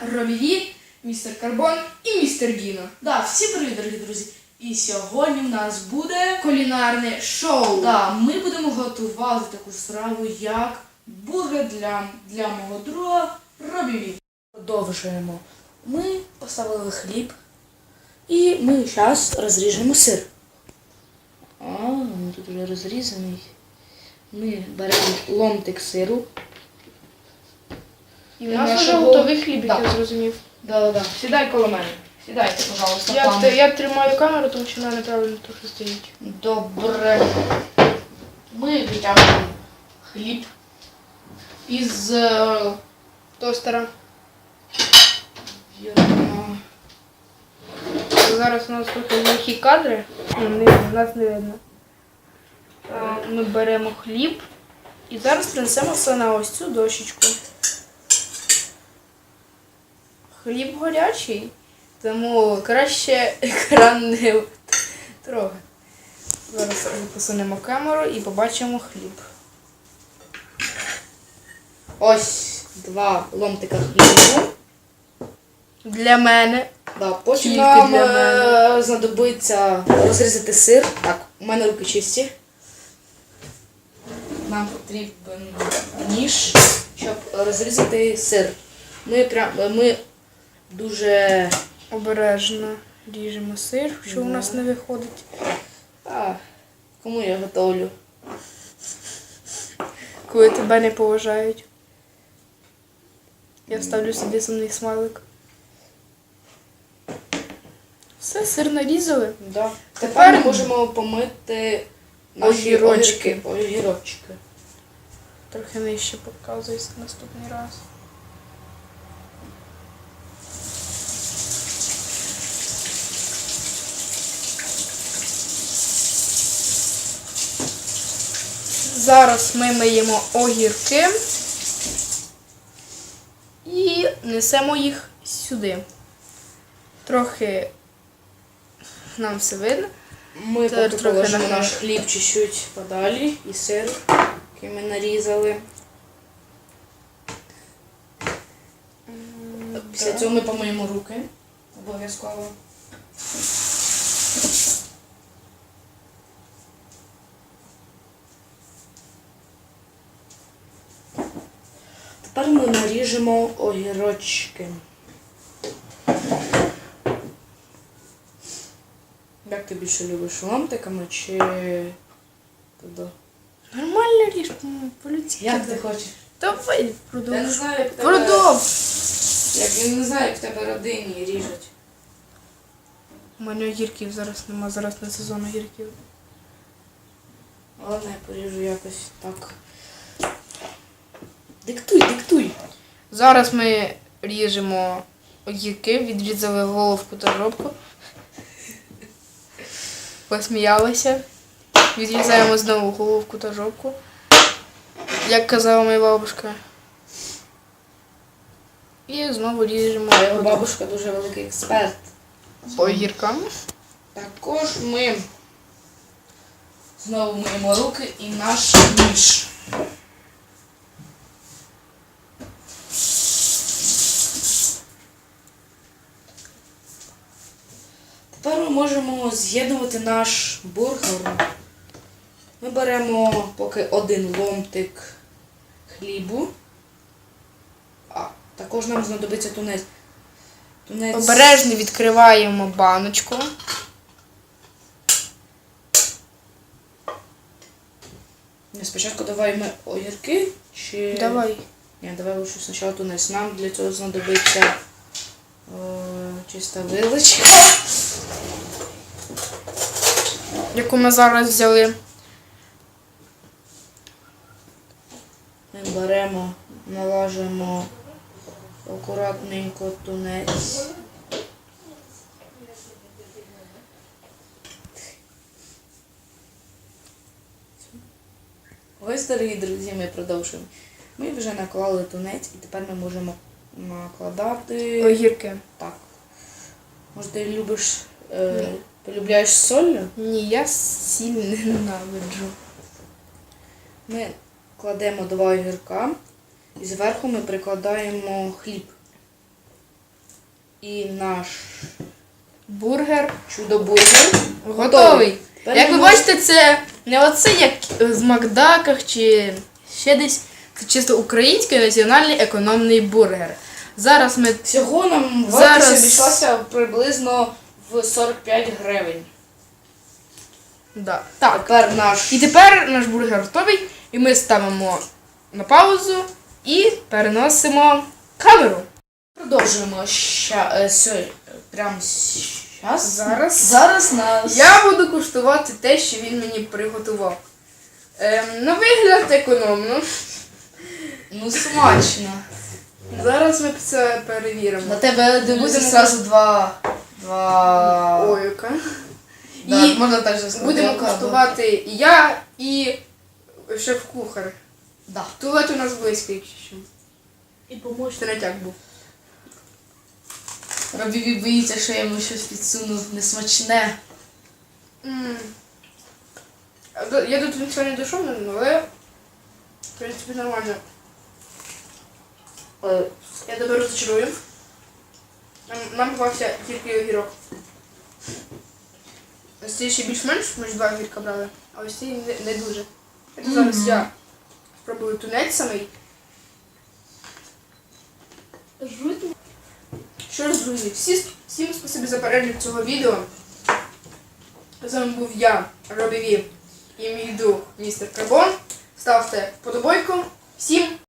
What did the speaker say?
Роміві, містер Карбон і містер Діно. Да, всім привіт, дорогі друзі. І сьогодні в нас буде. Кулінарне шоу. Да, ми будемо готувати таку страву, як бургер для, для мого друга Робіві. Продовжуємо. Ми поставили хліб і ми зараз розріжемо сир. А, ну тут вже розрізаний. Ми беремо ломтик сиру. І в нас вже готовий хліб, як я зрозумів. Да-да-да. Сідай коло мене. Сідайте, пожалуйста. Я, пане. я тримаю камеру, тому що вона неправильно трохи стоїть. Добре. Ми витягуємо хліб із е, Тостера. вірно, Зараз у нас трохи глухі кадри. Ну, не видно, нас не видно. А, Ми беремо хліб і зараз принесемо все на ось цю дощечку. Хліб гарячий, тому краще екран не трогати. Зараз посунемо камеру і побачимо хліб. ось два ломтика хлібу. Для мене Да, потім Тільки нам для е, мене. знадобиться розрізати сир. Так, у мене руки чисті. Нам потрібен ніж, щоб розрізати сир. Ми прям ми дуже обережно ріжемо сир, що у нас не виходить. А, кому я готовлю? Коли тебе не поважають. Я ставлю собі сумний смайлик. Все, сир нарізали. Да. Тепер ми можемо помити наші Огірочки. огірочки. Трохи нижче показується наступний раз. Зараз ми миємо огірки і несемо їх сюди. Трохи нам все видно. Ми положимо нахилимо. наш хліб чуть-чуть подалі і сир, який ми нарізали. Після цього ми помиємо руки. Обов'язково. Тепер ми наріжемо огірочки. Як ти більше любиш ломтиками чи туди? Нормально ріж, по- по-людськи. Як ти хочеш? Давай Я не знаю, як тебе, Продовж. як, я не знаю, як в тебе родині ріжуть. У мене огірків зараз нема, зараз не сезон огірків. Ладно, я поріжу якось так. Диктуй, диктуй. Зараз ми ріжемо огірки, відрізали головку та жопку. Посміялися. Відрізаємо знову головку та жопку. Як казала моя бабушка. І знову ріжемо його бабушка дуже великий експерт. по огіркам. Також ми знову миємо руки і наш ніж. Тепер ми можемо з'єднувати наш бургер. Ми беремо поки один ломтик хлібу. А, також нам знадобиться тунець. Тунець. Обережно відкриваємо баночку. Спочатку давай ми огірки чи. Давай. Ні, давай лучше спочатку тунець. Нам для цього знадобиться о, чиста вилочка. Яку ми зараз взяли. Ми беремо, налажуємо акуратненько тунець. Ось, дорогі друзі, ми продовжуємо. Ми вже наклали тунець і тепер ми можемо накладати. Огірки. Так. Може, ти любиш, е, полюбляєш з солью? Ні, я сіль ненавиджу. Ми кладемо два огірка і зверху ми прикладаємо хліб. І наш Бургер чудо-бургер готовий. Тепер Як ви бачите, це не оце як з Макдаках чи ще десь. Це чисто український національний економний бургер. Зараз ми Всього нам Зараз- обійшлася приблизно в 45 гривень. да. так. Тепер наш І тепер наш бургер готовий, і ми ставимо на паузу і переносимо камеру. продовжуємо ща, е, сьо- прямо щас. Зараз. Зараз нас Я буду куштувати те, що він мені приготував. Ем, на вигляд економно. ну смачно. Зараз ми це перевіримо. На тебе дивиться Будемо- зразу Ойка. Да, І можна так же сказати. Будемо Ока, куштувати і я і шеф-кухар. Да. Туалет у нас близько, якщо що. І поможете. Це не тяг був. Робіві боїться, що я йому щось підсунув несмачне. М. А до- Я тут нічого не дійшов, але в принципі нормально. Е, Я тебе розчарую. Нам, нам попався тільки огірок. Ось цей ще більш-менш, ми ж два огірка брали, а ось цей не, не дуже. Це зараз Мгм. я спробую тунець самий. Що ж, друзі, всі, всім спасибі за перегляд цього відео. З вами був я, Робіві, і мій друг містер Карбон. Ставте подобойку. Всім